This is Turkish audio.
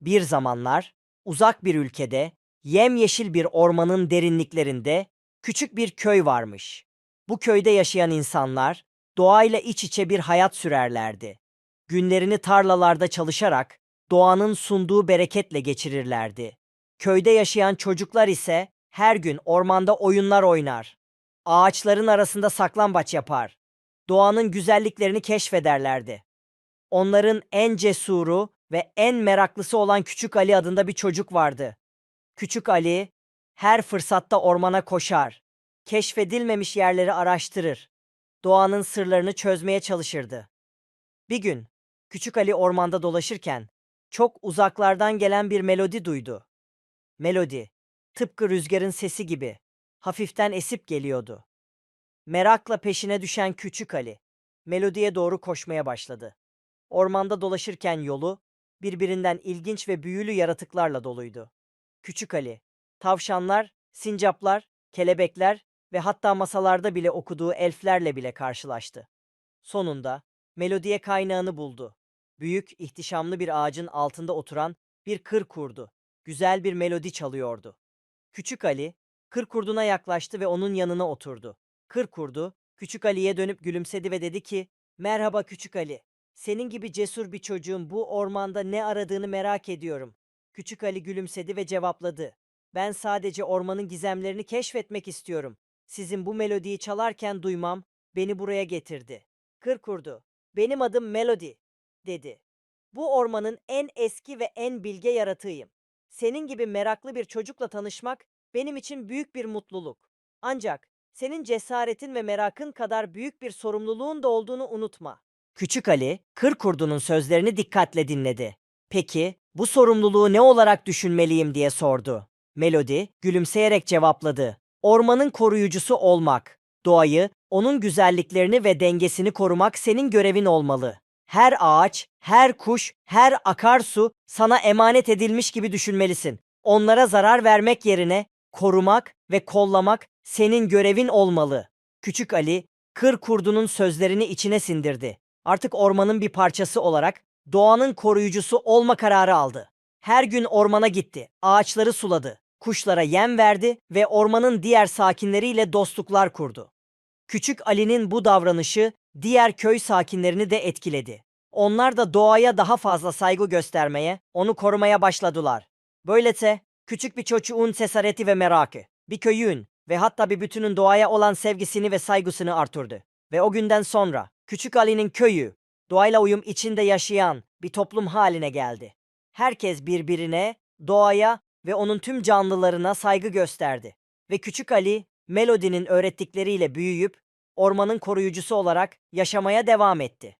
Bir zamanlar uzak bir ülkede yemyeşil bir ormanın derinliklerinde küçük bir köy varmış. Bu köyde yaşayan insanlar doğayla iç içe bir hayat sürerlerdi. Günlerini tarlalarda çalışarak doğanın sunduğu bereketle geçirirlerdi. Köyde yaşayan çocuklar ise her gün ormanda oyunlar oynar. Ağaçların arasında saklambaç yapar. Doğanın güzelliklerini keşfederlerdi. Onların en cesuru ve en meraklısı olan Küçük Ali adında bir çocuk vardı. Küçük Ali her fırsatta ormana koşar. Keşfedilmemiş yerleri araştırır. Doğanın sırlarını çözmeye çalışırdı. Bir gün Küçük Ali ormanda dolaşırken çok uzaklardan gelen bir melodi duydu. Melodi tıpkı rüzgarın sesi gibi hafiften esip geliyordu. Merakla peşine düşen Küçük Ali melodiye doğru koşmaya başladı. Ormanda dolaşırken yolu birbirinden ilginç ve büyülü yaratıklarla doluydu. Küçük Ali, tavşanlar, sincaplar, kelebekler ve hatta masalarda bile okuduğu elflerle bile karşılaştı. Sonunda melodiye kaynağını buldu. Büyük, ihtişamlı bir ağacın altında oturan bir kır kurdu. Güzel bir melodi çalıyordu. Küçük Ali, kır kurduna yaklaştı ve onun yanına oturdu. Kır kurdu, Küçük Ali'ye dönüp gülümsedi ve dedi ki, Merhaba Küçük Ali. Senin gibi cesur bir çocuğun bu ormanda ne aradığını merak ediyorum. Küçük Ali gülümsedi ve cevapladı. Ben sadece ormanın gizemlerini keşfetmek istiyorum. Sizin bu melodiyi çalarken duymam beni buraya getirdi. Kır kurdu. Benim adım Melody, dedi. Bu ormanın en eski ve en bilge yaratığıyım. Senin gibi meraklı bir çocukla tanışmak benim için büyük bir mutluluk. Ancak senin cesaretin ve merakın kadar büyük bir sorumluluğun da olduğunu unutma. Küçük Ali, kır kurdunun sözlerini dikkatle dinledi. Peki, bu sorumluluğu ne olarak düşünmeliyim diye sordu. Melody, gülümseyerek cevapladı. Ormanın koruyucusu olmak, doğayı, onun güzelliklerini ve dengesini korumak senin görevin olmalı. Her ağaç, her kuş, her akarsu sana emanet edilmiş gibi düşünmelisin. Onlara zarar vermek yerine korumak ve kollamak senin görevin olmalı. Küçük Ali, kır kurdunun sözlerini içine sindirdi. Artık ormanın bir parçası olarak doğanın koruyucusu olma kararı aldı. Her gün ormana gitti, ağaçları suladı, kuşlara yem verdi ve ormanın diğer sakinleriyle dostluklar kurdu. Küçük Ali'nin bu davranışı diğer köy sakinlerini de etkiledi. Onlar da doğaya daha fazla saygı göstermeye, onu korumaya başladılar. Böylece küçük bir çocuğun cesareti ve merakı, bir köyün ve hatta bir bütünün doğaya olan sevgisini ve saygısını artırdı. Ve o günden sonra Küçük Ali'nin köyü doğayla uyum içinde yaşayan bir toplum haline geldi. Herkes birbirine, doğaya ve onun tüm canlılarına saygı gösterdi. Ve Küçük Ali, Melody'nin öğrettikleriyle büyüyüp ormanın koruyucusu olarak yaşamaya devam etti.